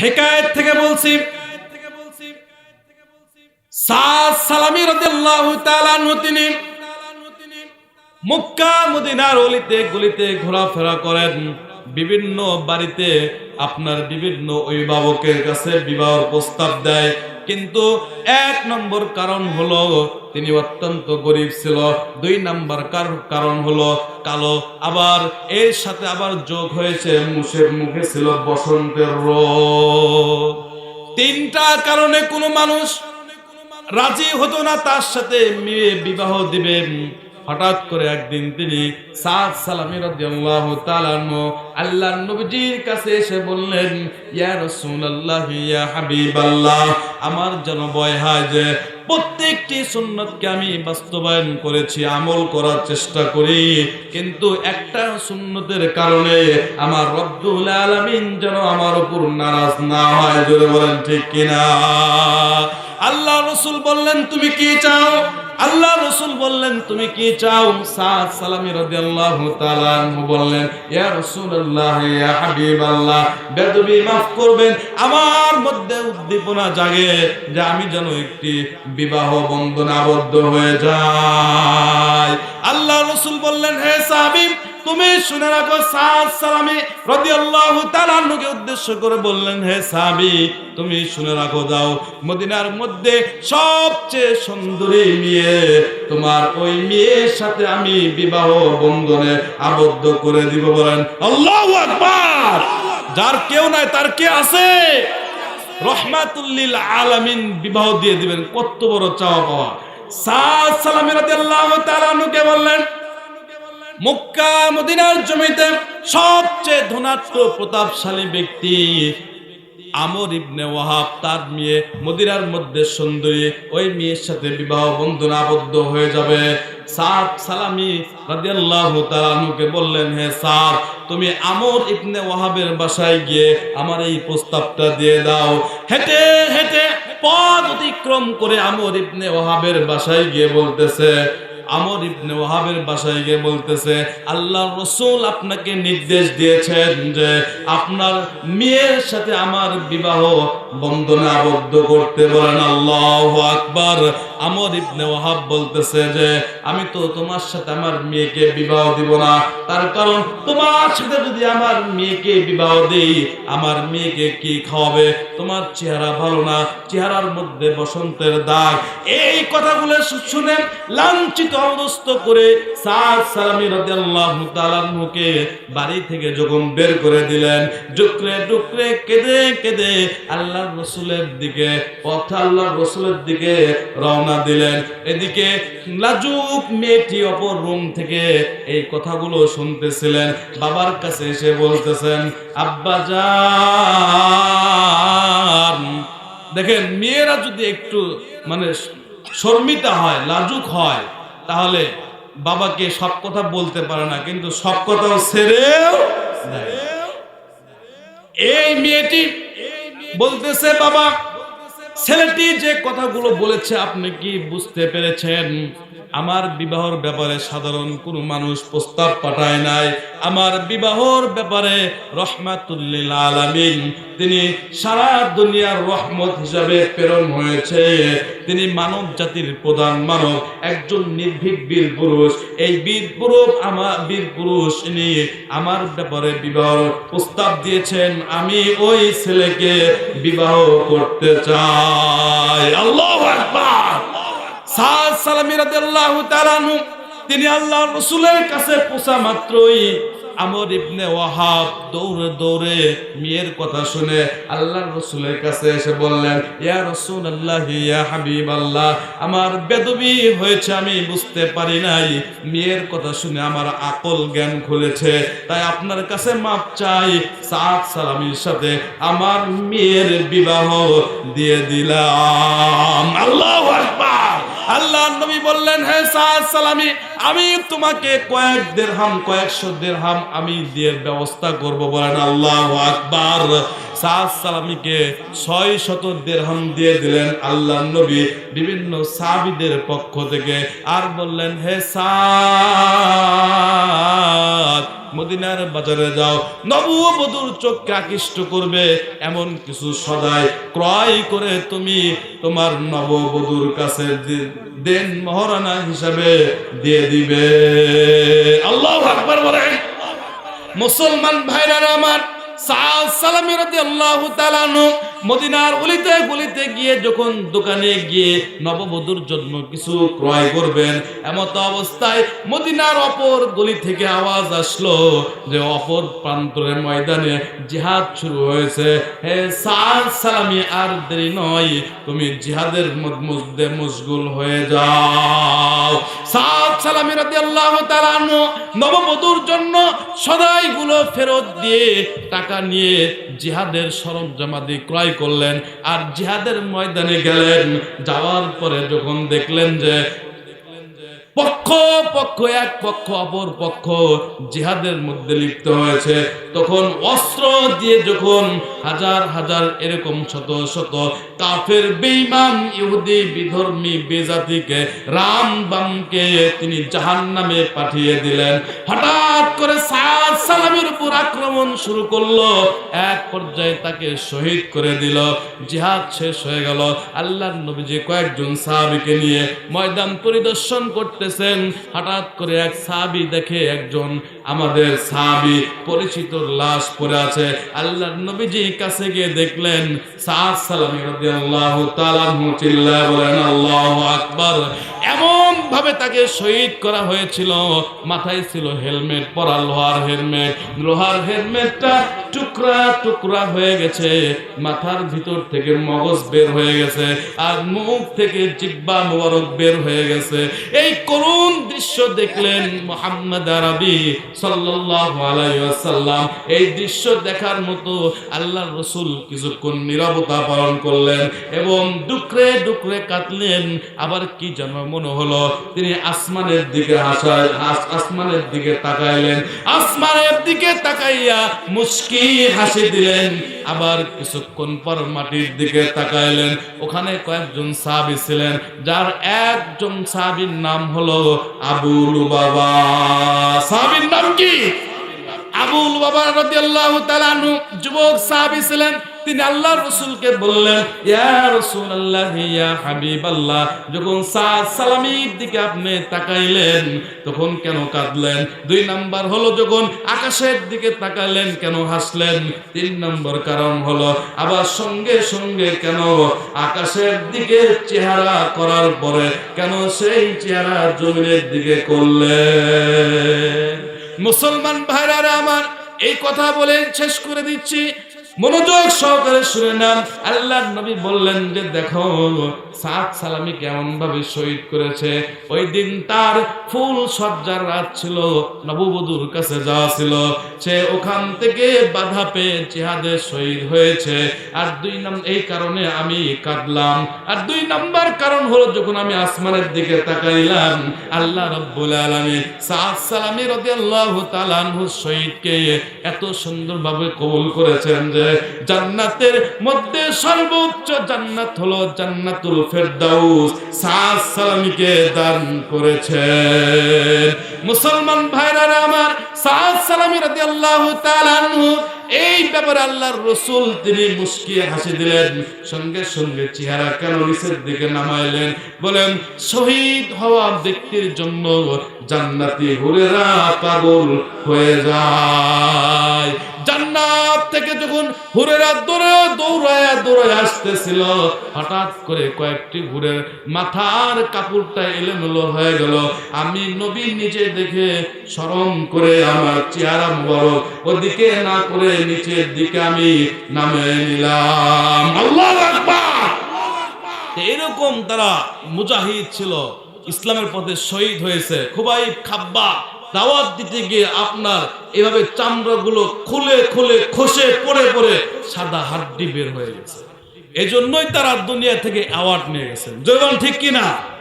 হেকায়েত থেকে বলছি সালামি রাদিয়াল্লাহু তাআলা তিনি মক্কা, মদিনার অলিতে গলিতে ঘোরাফেরা করেন। বিভিন্ন বাড়িতে আপনার বিভিন্ন অভিভাবকের কাছে বিবাহের প্রস্তাব দেয়। কিন্তু এক নম্বর কারণ হলো তিনি অত্যন্ত গরিব ছিল। দুই নম্বর কার- কারণ হলো কালো। আবার এর সাথে আবার যোগ হয়েছে মুখের মুখে ছিল বসন্তের রোগ তিনটা কারণে কোনো মানুষ রাজি হতো না, তার সাথে মেয়ে বিবাহ দিবেন হঠাৎ করে একদিন তিনি সাদ সালামি রাদিয়াল্লাহু আল্লাহর নবীজির কাছে এসে বললেন, ইয়া রাসূলুল্লাহ, ইয়া হাবিবাল্লাহ, আমার যেন ভয় হয় যে প্রত্যেকটি সুন্নতকে আমি বাস্তবায়ন করেছি, আমল করার চেষ্টা করি। কিন্তু একটা সুন্নতের কারণে আমার রব্দুল আলমিন যেন আমার উপর নারাজ না হয় বলেন ঠিক কিনা? আল্লাহ রসুল বললেন, তুমি কি চাও? আল্লাহ রসুল বললেন, তুমি কি চাও? সাদ সালামি রদি আল্লাহ বললেন, ইয়া রাসূলুল্লাহ, ইয়া হাবিবাল্লাহ, বেদবি মাফ করবেন, আমার মধ্যে উদ্দীপনা জাগে যে আমি যেন একটি বিবাহ বন্ধন আবদ্ধ হয়ে যায় আল্লাহ রসুল বললেন, হে সাহাবী তুমি শুনে রাখো সাদ সালামি রাদিয়াল্লাহু তাআলা আনহুকে উদ্দেশ্য করে বললেন, হে সাহাবী, তুমি শুনে রাখো, যাও। মদিনার মধ্যে সবচেয়ে সুন্দরী মেয়ে। তোমার ওই মেয়ের সাথে আমি বিবাহ বন্ধনে আবদ্ধ করে দিব বলেন। আল্লাহু আকবার! যার কেউ নাই, তার কে আছে? রহমাতুল্লিল আলামিন বিবাহ দিয়ে দিবেন। কত বড় চাওয়া পাওয়া। সাদ সালামি রাদিয়াল্লাহু তাআলা আনহুকে বললেন মক্কা মদিনার জমিতে সবচেয়ে ধনাত্ম প্রতাপশালী ব্যক্তি আমর ইবনে ওয়াহাব। তার মেয়ে মধ্যে সুন্দরী। ওই মেয়ের সাথে বিবাহ বন্ধন আবদ্ধ হয়ে যাবে। সাদ সালামি রাদিয়াল্লাহু বললেন, হে সাদ, তুমি আমর ইবনে ওয়াহাবের বাসায় গিয়ে আমার এই প্রস্তাবটা দিয়ে দাও। হেঁটে হেঁটে পথ অতিক্রম করে আমর ইবনে ওয়াহাবের বাসায় গিয়ে বলতেছে আমর ইবনে ওয়াহাবের বাসায় গিয়ে বলতেছে, আল্লাহ রসুল আপনাকে নির্দেশ দিয়েছেন যে আপনার মেয়ের সাথে আমার বিবাহ বন্ধনে আবদ্ধ করতে বলেন। আল্লাহ আকবার। আমর ইবনে ওয়াহাব বলতেছে যে, আমি তো তোমার সাথে আমার মেয়েকে বিবাহ দিব না। তার কারণ, তোমার সাথে যদি আমার মেয়েকে বিবাহ দেই, আমার মেয়েকে কি খাওয়াবে? তোমার চেহারা ভালো না। চেহারার মধ্যে বসন্তের দাগ। এই কথাগুলো শুনে লাঞ্ছিত, অবস্থ করে সাদ সালামি রাদিয়াল্লাহু তাআলা আনহুকে বাড়ি থেকে যখন বের করে দিলেন ডুকরে ডুকরে কেঁদে কেঁদে আল্লাহর রসুলের দিকে, পথ আল্লাহর রসুলের দিকে রওনা দিলেন। এদিকে লাজুক মেয়েটি অপর রুম থেকে এই কথাগুলো শুনতেছিলেন। বাবার কাছে এসে বলতেছেন, আব্বা যান। দেখেন, মেয়েরা যদি একটু মানে শর্মিতা হয়, লাজুক হয়, তাহলে বাবাকে সব কথা বলতে পারে না, কিন্তু সব কথাও ছেড়েও এই মেয়েটি বলতেছে, বাবা ছেলেটি যে কথাগুলো বলেছে, আপনি কি বুঝতে পেরেছেন? আমার বিবাহর ব্যাপারে সাধারণ কোনো মানুষ প্রস্তাব পাঠায় নাই। আমার বিবাহর ব্যাপারে রহমাতুল্লিল আলামিন, তিনি সারা দুনিয়ার রহমত হিসাবে প্রেরণ হয়েছে। তিনি মানব জাতির প্রধান মানব, একজন নির্ভীক বীর পুরুষ। এই বীর পুরুষ আমার বীর পুরুষ ইনি আমার ব্যাপারে বিবাহ প্রস্তাব দিয়েছেন, আমি ওই ছেলেকে বিবাহ করতে চাই। আল্লাহ আকবার। সাদ সালামি রাদিয়াল্লাহু তাআলা আনহু তিনি আল্লাহর রাসূলের কাছে পৌঁছা মাত্রই আমর ইবনে ওয়াহাব দৌড়ে দৌড়ে মেয়ের কথা শুনে আল্লাহর রসুলের কাছে এসে বললেন, ইয়া রাসূলুল্লাহ, ইয়া হাবিবাল্লাহ, আমার বেদবি হয়েছে আমি বুঝতে পারি নাই। মেয়ের কথা শুনে আমার আকল জ্ঞান খুলেছে, তাই আপনার কাছে মাপ চাই। সাদ সালামির সাথে আমার মেয়ের বিবাহ দিয়ে দিলাম। আল্লাহু আকবার। আল্লাহ নবী বললেন, হে সালামি, আমি তোমাকে কয়েক দেড়হাম, কয়েকশো দেড়হাম আমি দিয়ে ব্যবস্থা করব বলেন আল্লাহ আকবার। সালামিকে ছয় শত দেড়হাম দিয়ে দিলেন আল্লাহ নবী। বিভিন্ন সাবিদের পক্ষ থেকে আর বললেন, হে সাদ মদিনার বাজারে যাও, নববধূর চোখকে আকৃষ্ট করবে। এমন কিছু সদাই ক্রয় করে তুমি তোমার নববধূর কাছে দেন মহারানা হিসাবে দিয়ে দিবে। আল্লাহ আকবার বলে মুসলমান ভাইরা আমার সাল সালামি রাদিয়াল্লাহু তাআলা আনহু মদিনার গলিতে গলিতে গিয়ে যখন দোকানে গিয়ে নববধূর জন্য কিছু ক্রয় করবেন, এমত অবস্থায় মদিনার অপর গলি থেকে আওয়াজ আসলো যে অপর প্রান্তরের ময়দানে জিহাদ শুরু হয়েছে। হে সাল সালামি, আর দেরি নয়, তুমি জিহাদের মধ্যে মশগুল হয়ে যাও। সাদ সালামি রাদিয়াল্লাহু তাআলা আনহু, নববধূর জন্য সদাইগুলো ফেরত দিয়ে টাকা নিয়ে জিহাদের সরঞ্জামাদি ক্রয় করলেন আর জিহাদের ময়দানে গেলেন। যাওয়ার পরে যখন দেখলেন যে পক্ষ পক্ষ, এক পক্ষ, অপর পক্ষ জিহাদের মধ্যে লিপ্ত হয়েছে। তখন অস্ত্র দিয়ে যখন হাজার হাজার এরকম শত শত কাফের, বেঈমান, ইহুদি, বিধর্মী, বেজাতিকে, রাম বামকে তিনি জাহান নামে পাঠিয়ে দিলেন। হঠাৎ করে সাদ সালামের উপর আক্রমণ শুরু করল। এক পর্যায়ে তাকে শহীদ করে দিল। জিহাদ শেষ হয়ে গেল। আল্লাহর নবীজি কয়েকজন সাহাবীকে নিয়ে ময়দান পরিদর্শন করতেছেন হঠাৎ করে এক সাবি দেখে একজন আমাদের সাহাবী পরিচিত লাশ পড়ে আছে। আল্লাহর নবীজি কাছে গিয়ে দেখলেন, সাদ সালাম রাদিয়াল্লাহু তাআলা আনহু চিল্লায় বলেন, আল্লাহু আকবার। এমন ভাবে তাকে শহীদ করা হয়েছিল। মাথায় ছিল হেলমেট, পরা লোহার হেলমেট। লোহার হেলমেটটা টুকরা টুকরা হয়ে গেছে। মাথার ভিতর থেকে মগজ বের হয়ে গেছে আর মুখ থেকে জিব্বা মোবারক বের হয়ে গেছে। এই করুণ দৃশ্য দেখলেন মোহাম্মদ আরবি সাল্লাল্লাহু এই দৃশ্য দেখার মতো আল্লাহর রসুল কিছুক্ষণ নীরবতা পালন করলেন এবং ডুকরে ডুকরে কাটলেন আবার কি যেন মনে হলো, তিনি আসমানের দিকে আসমানের দিকে তাকাইলেন। আসমানের দিকে তাকাইয়া মুস্কি হাসি দিলেন। আবার কিছুক্ষণ পর মাটির দিকে তাকাইলেন। ওখানে কয়েকজন সাহাবী ছিলেন, যার একজন সাহাবীর নাম হলো আবুল বাবা সাহাবীর নাম কি? আবুল বাবা আনহু যুবক সাহাবী ছিলেন। তিনি আল্লাহর রাসূলকে বললেন, ইয়া রাসূলুল্লাহ, ইয়া হাবিবাল্লাহ। যখন সাদ সালামির দিকে আপনি তাকাইলেন, তখন কেন কাঁদলেন? দুই নাম্বার হলো যখন আকাশের দিকে তাকাইলেন, কেন হাসলেন? তিন নম্বর কারণ হলো, আবার সঙ্গে সঙ্গে কেন আকাশের দিকে চেহারা করার পরে কেন সেই চেহারা জমিনের দিকে করলেন? মুসলমান ভাইরা আমার এই কথা বলে শেষ করে দিচ্ছি। মনোযোগ সহকারে শুনে নেন। আল্লাহ নবী বললেন যে, দেখো, সাত সালামি কেমন ভাবে শহীদ করেছে। ওই দিন তার ফুল সজ্জার রাত ছিল, নববধূর কাছে যাওয়া ছিল। সে ওখান থেকে বাধা পেয়ে জিহাদে শহীদ হয়েছে। আর দুই নাম, এই কারণে আমি কাঁদলাম। আর দুই নাম্বার কারণ হলো, যখন আমি আসমানের দিকে তাকাইলাম, আল্লাহ রব্বুল আলামিন সাদ সালামি রাদিয়াল্লাহু তাআলা আনহু শহীদকে এত সুন্দরভাবে কবুল করেছেন যে জান্নাতের মধ্যে সর্বোচ্চ জান্নাত হলো জান্নাতুল ফেরদাউস। সাদ সালামিকে দান করেছেন। মুসলমান ভাইরা আমার সাদ সালামি রাদিয়াল্লাহু তাআলা আনহু, এই ব্যাপারে আল্লাহর রসুল তিনি মুস্কি হাসি দিলেন, সঙ্গে সঙ্গে চেহারা কেন নিচের দিকে নামাইলেন? বলেন, শহীদ হওয়া ব্যক্তির জন্য জান্নাতি হুরেরা পাগল হয়ে যায়। জান্নাত থেকে যখন হুরেরা দৌড়ে দৌড়ায় দৌড়ায় আসতেছিল, হঠাৎ করে কয়েকটি হুরের মাথার কাপড়টা এলোমেলো হয়ে গেল। আমি নবী নিজে দেখে স্মরণ করে আমার চেহারা মুবারক ওদিকে না করে নিচের দিকে আমি নামে নিলাম। আল্লাহু এরকম তারা মুজাহিদ ছিল। ইসলামের পথে শহীদ হয়েছে। খুবাই খাব্বা, দাওয়াত দিতে গিয়ে আপনার এভাবে চামড়াগুলো খুলে খুলে খসে পড়ে পড়ে সাদা হাড্ডি বের হয়ে গেছে। এজন্যই তারা দুনিয়া থেকে অ্যাওয়ার্ড নিয়ে গেছেন। যেমন ঠিক কিনা?